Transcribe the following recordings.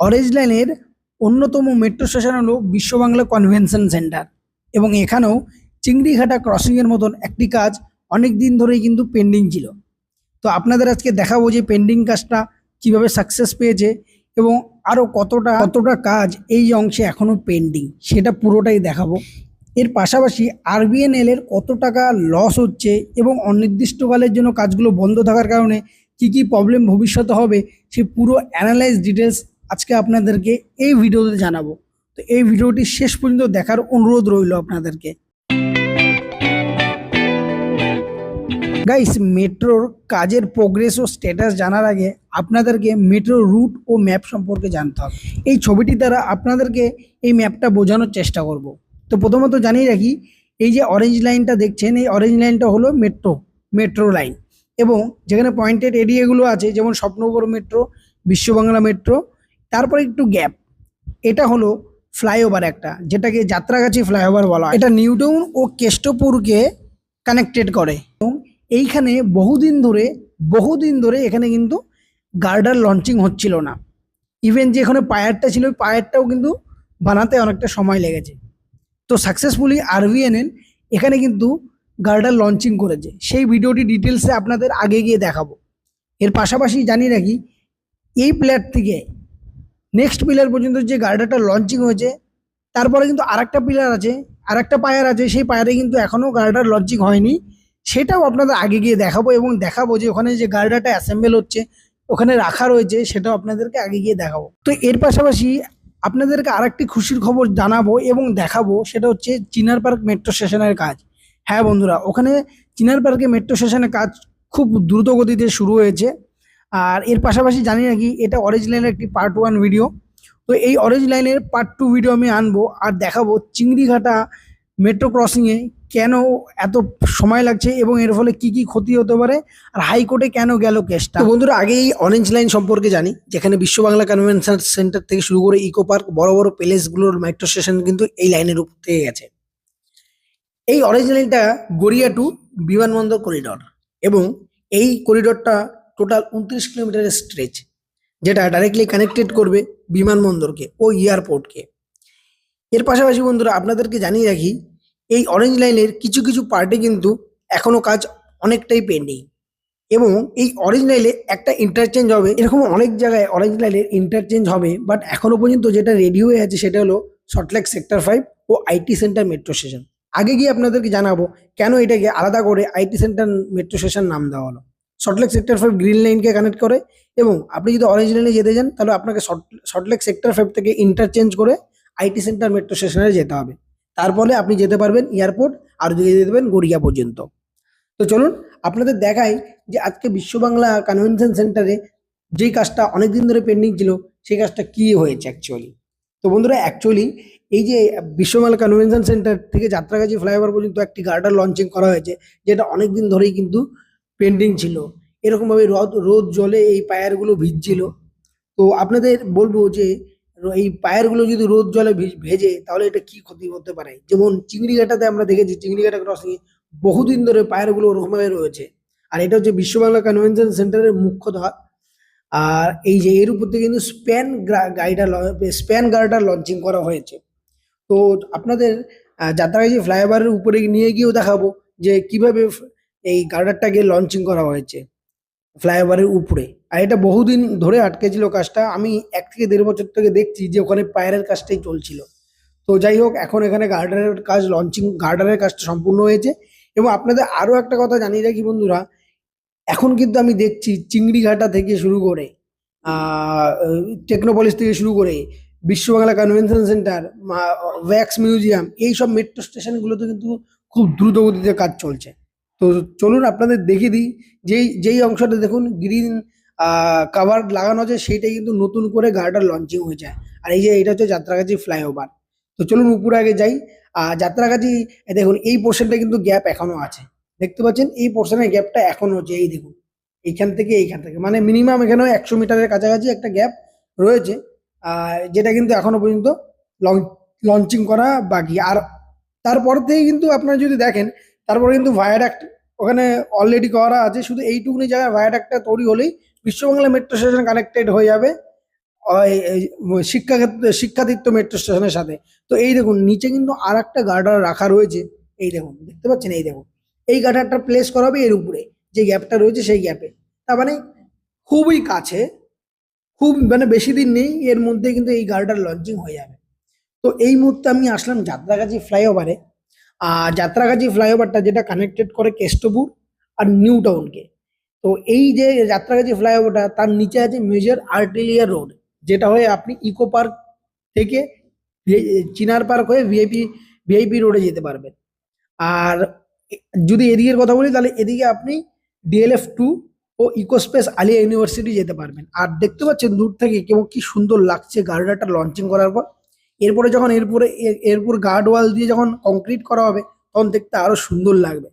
Orange লাইনের অন্যতম metro station হলো বিশ্ববাংলা কনভেনশন সেন্টার এবং এখানেও চিংড়িঘাটা ক্রসিংয়ের মতন একটি কাজ অনেক দিন ধরেই কিন্তু পেন্ডিং ছিল। তো আপনাদের আজকে দেখাবো যে পেন্ডিং কাজটা কীভাবে সাকসেস পেয়েছে এবং আরও কতটা কতটা কাজ এই অংশে এখনও পেন্ডিং সেটা পুরোটাই দেখাবো। এর পাশাপাশি আরবিএনএল এর কত টাকা লস হচ্ছে এবং অনির্দিষ্টকালের জন্য কাজগুলো বন্ধ থাকার কারণে কি কি প্রবলেম ভবিষ্যতে হবে সে পুরো অ্যানালাইজ ডিটেলস আজকে আপনাদেরকে এই ভিডিওতে জানাব। তো এই ভিডিওটি শেষ পর্যন্ত দেখার অনুরোধ রইল আপনাদেরকে। গাইস মেট্রোর কাজের প্রোগ্রেস ও স্ট্যাটাস জানার আগে আপনাদেরকে মেট্রোর রুট ও ম্যাপ সম্পর্কে জানতে হবে। এই ছবিটি দ্বারা আপনাদেরকে এই ম্যাপটা বোঝানোর চেষ্টা করব। তো প্রথমত জানিয়ে রাখি, এই যে অরেঞ্জ লাইনটা দেখছেন, এই অরেঞ্জ লাইনটা হলো মেট্রো মেট্রো লাইন এবং যেখানে পয়েন্টেড এরিয়াগুলো আছে, যেমন স্বপ্নগর মেট্রো বিশ্ববাংলা মেট্রো তারপরে একটু গ্যাপ এটা হলো ফ্লাইওভার একটা, যেটাকে যাত্রাগাছি ফ্লাইওভার বলা হয়। এটা নিউটাউন ও কেষ্টপুরকে কানেক্টেড করে। এবং এইখানে বহুদিন ধরে বহুদিন ধরে এখানে কিন্তু গার্ডার লঞ্চিং হচ্ছিল না। ইভেন যে এখানে পায়ারটা ছিল, ওই পায়ারটাও কিন্তু বানাতে অনেকটা সময় লেগেছে। তো সাকসেসফুলি আরভিএনএল এখানে কিন্তু গার্ডার লঞ্চিং করেছে। সেই ভিডিওটি ডিটেলসে আপনাদের আগে গিয়ে দেখাবো। এর পাশাপাশি জানিয়ে রাখি, এই প্লেয়ার থেকে নেক্সট পিলার পর্যন্ত যে গার্ডারটা লঞ্চিং হয়েছে, তারপরে কিন্তু আরেকটা পিলার আছে, আরেকটা পায়ার আছে, সেই পায়ারে কিন্তু এখনও গার্ডার লঞ্চিং হয়নি। সেটাও আপনাদের আগে গিয়ে দেখাবো এবং দেখাবো যে ওখানে যে গার্ডারটা অ্যাসেম্বল হচ্ছে, ওখানে রাখা রয়েছে, সেটাও আপনাদেরকে আগে গিয়ে দেখাবো। তো এর পাশাপাশি আপনাদেরকে আরেকটি খুশির খবর জানাব এবং দেখাবো, সেটা হচ্ছে চিনার পার্ক মেট্রো স্টেশনের কাজ। হ্যাঁ বন্ধুরা, ওখানে চিনার পার্কে মেট্রো স্টেশনের কাজ খুব দ্রুত গতিতে শুরু হয়েছে। আর এর পাশাপাশি জানি নাকি এটা অরেঞ্জ লাইনের একটি পার্ট ওয়ান ভিডিও তো এই অরেঞ্জ লাইনের পার্ট টু ভিডিও আমি আনব আর দেখাবো চিংড়িঘাটা মেট্রো ক্রসিংয়ে কেন এত সময় লাগছে এবং এর ফলে কি কি ক্ষতি হতে পারে আর হাইকোর্টে কেন গেল কেসটা বন্ধুরা, আগে এই অরেঞ্জ লাইন সম্পর্কে জানি, যেখানে বিশ্ব বাংলা কনভেনশন সেন্টার থেকে শুরু করে ইকো পার্ক বড় বড় প্যালেসগুলোর মেট্রো স্টেশন কিন্তু এই লাইনের উপর থেকে গেছে। এই অরেঞ্জ লাইনটা গড়িয়া টু বিমানবন্দর করিডর এবং এই করিডরটা টোটাল উনত্রিশ কিলোমিটারের স্ট্রেচ যেটা ডাইরেক্টলি কানেক্টেড করবে বিমানবন্দরকে ও এয়ারপোর্টকে এর পাশাপাশি বন্ধুরা আপনাদেরকে জানিয়ে রাখি, এই অরেঞ্জ লাইনের কিছু কিছু পার্টে কিন্তু এখনও কাজ অনেকটাই পেন্ডিং এবং এই অরেঞ্জ লাইনে একটা ইন্টারচেঞ্জ হবে। এরকম অনেক জায়গায় অরেঞ্জ লাইনের ইন্টারচেঞ্জ হবে বাট এখনও পর্যন্ত যেটা রেডি হয়ে আছে সেটা হলো সল্টলেক সেক্টর ফাইভ ও আইটি সেন্টার মেট্রো স্টেশন আগে গিয়ে আপনাদেরকে জানাব কেন এটাকে আলাদা করে আইটি সেন্টার মেট্রো স্টেশন নাম দেওয়া হলো। Salt Lake sector five green লাইনকে কানেক্ট করে এবং আপনি যদি অরেঞ্জ লাইনে যেতে চান তাহলে আপনাকে শর্টলেক সেক্টর ফাইভ থেকে ইন্টারচেঞ্জ করে আইটি সেন্টার মেট্রো স্টেশনে যেতে হবে। তারপরে আপনি যেতে পারবেন এয়ারপোর্ট আর যদি যেতে পারবেন গড়িয়া পর্যন্ত। তো চলুন আপনাদের দেখাই যে আজকে বিশ্ববাংলা কনভেনশন সেন্টারে যেই কাজটা অনেক দিন ধরে পেন্ডিং ছিল, সেই কাজটা কী হয়েছে অ্যাকচুয়ালি তো বন্ধুরা অ্যাকচুয়ালি এই যে বিশ্ববাংলা কনভেনশন সেন্টার থেকে যাত্রাগাছি ফ্লাইওভার পর্যন্ত একটি গার্ডার লঞ্চিং করা হয়েছে, যেটা অনেক দিন ধরেই কিন্তু পেন্ডিং ছিল। এরকমভাবে রোদ রোদ জলে এই পায়ারগুলো ভিজছিল। তো আপনাদের বলব যে, এই পায়ারগুলো যদি রোদ জলে ভিজ- তাহলে এটা কি ক্ষতি হতে পারে? যেমন চিংড়িঘাটাতে আমরা দেখেছি, চিংড়িঘাটা ক্রসিং বহুদিন ধরে পায়ারগুলো ওরকমভাবে রয়েছে। আর এটা হচ্ছে বিশ্ববাংলা কনভেনশন সেন্টারের মুখ্য দ্বার আর এই যে এর উপর থেকে কিন্তু span girder span girder launching করা হয়েছে। তো আপনাদের যাত্রাগাছি ফ্লাইওভারের উপরে নিয়ে গিয়েও দেখাবো যে কীভাবে এই গার্ডারটাকে লঞ্চিং করা হয়েছে ফ্লাইওভারের উপরে। আর এটা বহুদিন ধরে আটকে ছিল কাজটা। আমি এক থেকে দেড় বছর থেকে দেখছি যে ওখানে পায়ারের কাজটাই চলছিল। তো যাই হোক, এখন এখানে গার্ডারের কাজ লঞ্চিং গার্ডারের কাজটা সম্পূর্ণ হয়েছে। এবং আপনাদের আরও একটা কথা জানিয়ে রাখি বন্ধুরা এখন কিন্তু আমি দেখছি চিংড়িঘাটা থেকে শুরু করে টেকনোপলিস থেকে শুরু করে Biswa Bangla convention centre wax museum এই সব মেট্রো স্টেশনগুলোতে কিন্তু খুব দ্রুত গতিতে কাজ চলছে। তো চলুন আপনাদের দেখিয়ে দিই, যেই যেই অংশটা দেখুন গ্রিন কাভার লাগানো আছে সেইটাই কিন্তু নতুন করে গাড়িটা লঞ্চিং হয়ে যায় আর এই যে এটা হচ্ছে যাত্রাগাছি ফ্লাইওভার তো চলুন উপরে আগে যাই আর যাত্রাগাছি দেখুন এই পোর্শনটা কিন্তু গ্যাপ এখনও আছে। দেখতে পাচ্ছেন এই পোর্শনের গ্যাপটা এখনও হচ্ছে এই দেখুন এইখান থেকে এইখান থেকে। মানে মিনিমাম এখানেও একশো মিটারের কাছাকাছি একটা গ্যাপ রয়েছে আর যেটা কিন্তু এখনও পর্যন্ত লঞ্চিং করা বাকি। আর তারপর থেকে কিন্তু আপনারা যদি দেখেন তারপরে কিন্তু ভায়াডাক্ট ওখানে অলরেডি করা আছে। শুধু এইটুকুনি জায়গায় ভায়াডাক্টটা তৈরি হলেই বিশ্ববাংলা মেট্রো স্টেশন কানেক্টেড হয়ে যাবে আহ, এই- এই শিক্ষা শিক্ষাতীর্থ মেট্রো স্টেশনের সাথে। তো এই দেখুন নিচে কিন্তু আর একটা গার্ডার রাখা রয়েছে। এই দেখুন দেখতে পাচ্ছেন? এই দেখুন। এই গার্ডারটা প্লেস করা হবে এর উপরে, যে গ্যাপটা রয়েছে সেই গ্যাপে তার মানে খুবই কাছে, খুব মানে বেশি দিন নেই, এর মধ্যে কিন্তু এই গাড়িটার লঞ্চিং হয়ে যাবে। তো এই মুহূর্তে আমি আসলাম যাত্রাগাছি ফ্লাইওভারে আর যাত্রাগাছি ফ্লাইওভারটা যেটা কানেক্টেড করে কেষ্টপুর আর নিউ টাউনকে। তো এই যে যাত্রাগাছি ফ্লাইওভারটা তার নিচে আছে মেজর আর্টিলিয়া রোড যেটা হয়ে আপনি ইকো পার্ক থেকে চিনার পার্ক হয়ে ভিআইপি ভিআইপি রোডে যেতে পারবেন। আর যদি এদিকের কথা বলি, তাহলে এদিকে আপনি ডিএলএফ টু ও ইকোস্পেস আলিয়া ইউনিভার্সিটি যেতে পারবেন। আর দেখতে পাচ্ছেন দূর থেকে কেমন কি সুন্দর লাগছে গার্ডারটা লঞ্চিং করার পর। এরপরে যখন এরপরে এরপর গার্ড ওয়াল দিয়ে যখন কংক্রিট করা হবে, তখন দেখতে আরও সুন্দর লাগবে।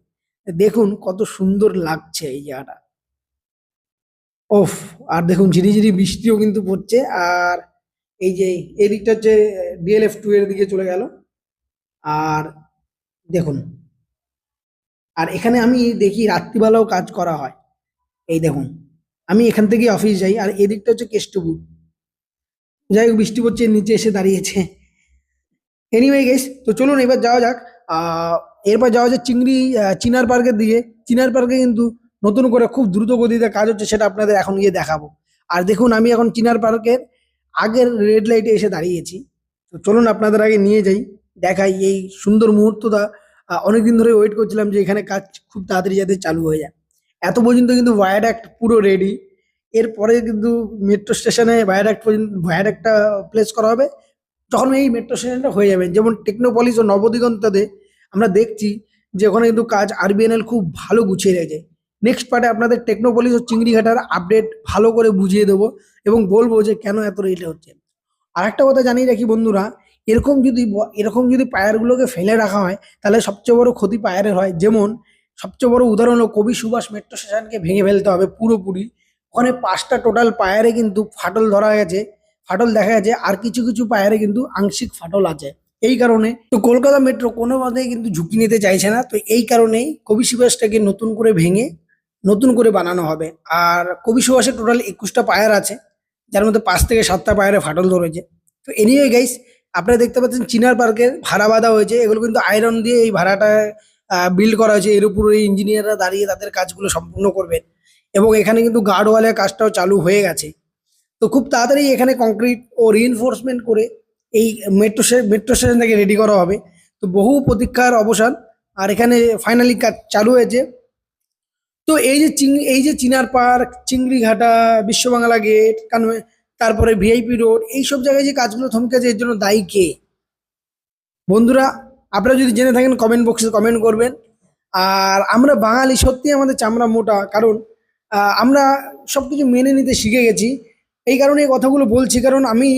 দেখুন কত সুন্দর লাগছে এই জায়গাটা। ওফ, আর দেখুন ঝিরিঝিরি বৃষ্টিও কিন্তু পড়ছে। আর এই যে এদিকটা হচ্ছে ডিএলএফ টু এর দিকে চলে গেল। আর দেখুন আর এখানে আমি দেখি রাত্রিবেলাও কাজ করা হয়। এই দেখুন, আমি এখান থেকে অফিস যাই, আর এদিকটা হচ্ছে কেষ্টপুর। যাই হোক, বৃষ্টি পড়ছে, নিচে এসে দাঁড়িয়েছে। এনিওয়ে গেস তো চলুন এবার যাওয়া যাক। এরপর যাওয়া যাক চিংড়ি চিনার পার্কের দিকে। চিনার পার্কে কিন্তু নতুন করে খুব দ্রুত গতিতে কাজ হচ্ছে, সেটা আপনাদের এখন গিয়ে দেখাবো। আর দেখুন, আমি এখন চিনার পার্কের আগের রেড লাইটে এসে দাঁড়িয়েছি। তো চলুন আপনাদের আগে নিয়ে যাই, দেখাই এই সুন্দর মুহূর্তটা। অনেকদিন ধরে ওয়েট করছিলাম যে এখানে কাজ খুব তাড়াতাড়ি যাতে চালু হয়ে যায়। এত পর্যন্ত কিন্তু ভায়াডাক্ট পুরো রেডি এরপরে কিন্তু মেট্রো স্টেশনে ভায়াডাক্ট পর্যন্ত ভায়াডাক্টটা প্লেস করা হবে। তখন এই মেট্রো স্টেশনটা হয়ে যাবে। যেমন টেকনোপলিস ও নবদিগন্ততে আমরা দেখছি যে ওখানে কিন্তু কাজ আরবিএনএল খুব ভালো গুছিয়ে রেখেছে। নেক্সট পার্টে আপনাদের টেকনোপলিস ও চিংড়িঘাটার আপডেট ভালো করে বুঝিয়ে দেবো এবং বলব যে কেন এত রেটে হচ্ছে। আর একটা কথা জানিয়ে রাখি বন্ধুরা এরকম যদি এরকম যদি পায়ারগুলোকে ফেলে রাখা হয়, তাহলে সবচেয়ে বড় ক্ষতি পায়ারের হয়। যেমন, সবচেয়ে বড় উদাহরণ হলো কবি সুভাষ মেট্রো স্টেশনকে ভেঙে ফেলতে হবে পুরোপুরি। ওখানে পাঁচটা টোটাল পায়ারে কিন্তু ফাটল ধরা গেছে ফাটল দেখা গেছে, আর কিছু কিছু পায়ারে কিন্তু আংশিক ফাটল আছে। এই কারণে তো কলকাতা মেট্রো কোনো মতেই কিন্তু ঝুঁকি নিতে চাইছে না। তো এই কারণেই কবি সুভাষটাকে নতুন করে ভেঙে নতুন করে বানানো হবে। আর কবি সুভাষের টোটাল একুশটা পায়ার আছে, যার মধ্যে পাঁচ থেকে সাতটা পায়ারে ফাটল ধরেছে। তো এনিওয়ে গাইস আপনারা দেখতে পাচ্ছেন চিনার পার্কের ভাড়া বাঁধা হয়েছে। এগুলো কিন্তু আয়রন দিয়ে এই ভাড়াটা বিল্ড করা হয়েছে। এর উপর এই ইঞ্জিনিয়াররা দাঁড়িয়ে তাদের কাজগুলো সম্পূর্ণ করবেন। এবং এখানে কিন্তু গার্ড ওয়ালের কাজটাও চালু হয়ে গেছে। তো খুব তাড়াতাড়ি এখানে কংক্রিট ও রিইনফোর্সমেন্ট করে এই মেট্রো মেট্রো স্টেশন থেকে রেডি করা হবে। তো বহু প্রতীক্ষার অবসান। আর এখানে ফাইনালি কাজ চালু হয়েছে। তো এই যে চিং, এই যে চিনার পার্ক, চিংড়িঘাটা, বিশ্ববাংলা গেট কানমে তারপরে ভিআইপি রোড এইসব জায়গায় যে কাজগুলো থমকে আছে এর জন্য দায়ী কে? বন্ধুরা, আপনারা যদি জেনে থাকেন কমেন্ট বক্সে কমেন্ট করবেন। আর আমরা বাঙালি সত্যি আমাদের চামড়া মোটা, কারণ আমরা সব কিছু মেনে নিতে শিখে গেছি। এই কারণে এই কথাগুলো বলছি, কারণ আমি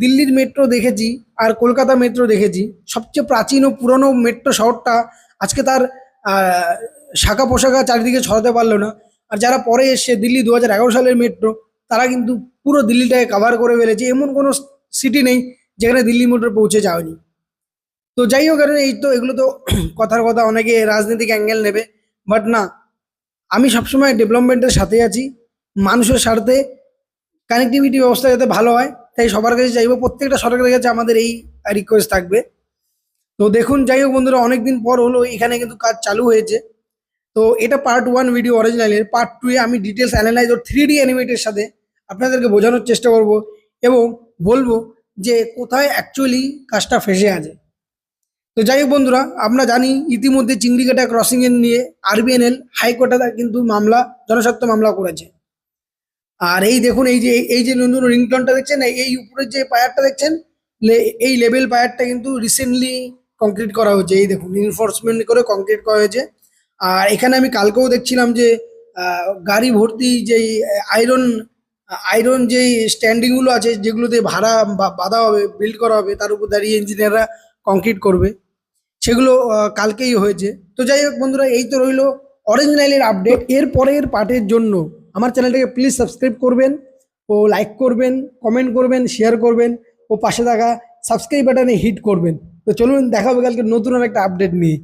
দিল্লির মেট্রো দেখেছি আর কলকাতা মেট্রো দেখেছি। সবচেয়ে প্রাচীন ও পুরনো মেট্রো শহরটা আজকে তার শাখা পোশাখা চারিদিকে ছড়াতে পারল না। আর যারা পরে এসছে, দিল্লি দু হাজার এগারো সালের মেট্রো তারা কিন্তু পুরো দিল্লিটাকে কভার করে ফেলেছে। এমন কোনো সিটি নেই যেখানে দিল্লি মেট্রো পৌঁছে যায়নি। তো যাই হোক এই তো, এগুলো তো কথার কথা, অনেকে রাজনৈতিক অ্যাঙ্গেল নেবে। বাট না, আমি সবসময় ডেভেলপমেন্টের সাথে আছি, মানুষের স্বার্থে। কানেক্টিভিটি ব্যবস্থা যাতে ভালো হয়, তাই সবার কাছে চাইব প্রত্যেকটা সরকারের কাছে আমাদের এই রিকোয়েস্ট থাকবে। তো দেখুন, যাই হোক বন্ধুরা, অনেকদিন পর হলো, এখানে কিন্তু কাজ চালু হয়েছে। তো এটা পার্ট ওয়ান ভিডিও অরিজিনালের পার্ট টু এ আমি ডিটেলস অ্যানালাইজ ও থ্রি ডি অ্যানিমেটের সাথে আপনাদেরকে বোঝানোর চেষ্টা করব এবং বলব যে কোথায় অ্যাকচুয়ালি কাজটা ফেসে আছে। তো যাই হোক বন্ধুরা, আমরা জানি ইতিমধ্যে চিংড়িকাটা ক্রসিং এর নিয়ে আরবিএনএল হাইকোর্টে কিন্তু মামলা, জনস্বার্থ মামলা করেছে। আর এই দেখুন, এই যে এই যে নতুন রিংটনটা দেখছেন, এই- উপরের যে পায়ারটা দেখছেন এই লেভেল পায়ারটা কিন্তু রিসেন্টলি কংক্রিট করা হয়েছে। এই দেখুন ইনফোর্সমেন্ট করে কংক্রিট করা হয়েছে। আর এখানে আমি কালকেও দেখছিলাম যে গাড়ি ভর্তি যেই আয়রন আয়রন যেই স্ট্যান্ডিংগুলো আছে, যেগুলোতে ভাড়া বাঁধা হবে বিল্ড করা হবে, তার উপর দাঁড়িয়ে ইঞ্জিনিয়াররা কংক্রিট করবে। সেগুলো কালকেই হয়েছে। তো যাই হোক বন্ধুরা, এই তো রইল অরিজিনালের আপডেট এর পরের পার্টের জন্য আমার চ্যানেলটাকে প্লিজ সাবস্ক্রাইব করবেন ও লাইক করবেন কমেন্ট করবেন শেয়ার করবেন ও পাশে থাকা সাবস্ক্রাইব বাটনে হিট করবেন। তো চলুন দেখা হবে কালকে নতুন আর একটা আপডেট নিয়ে।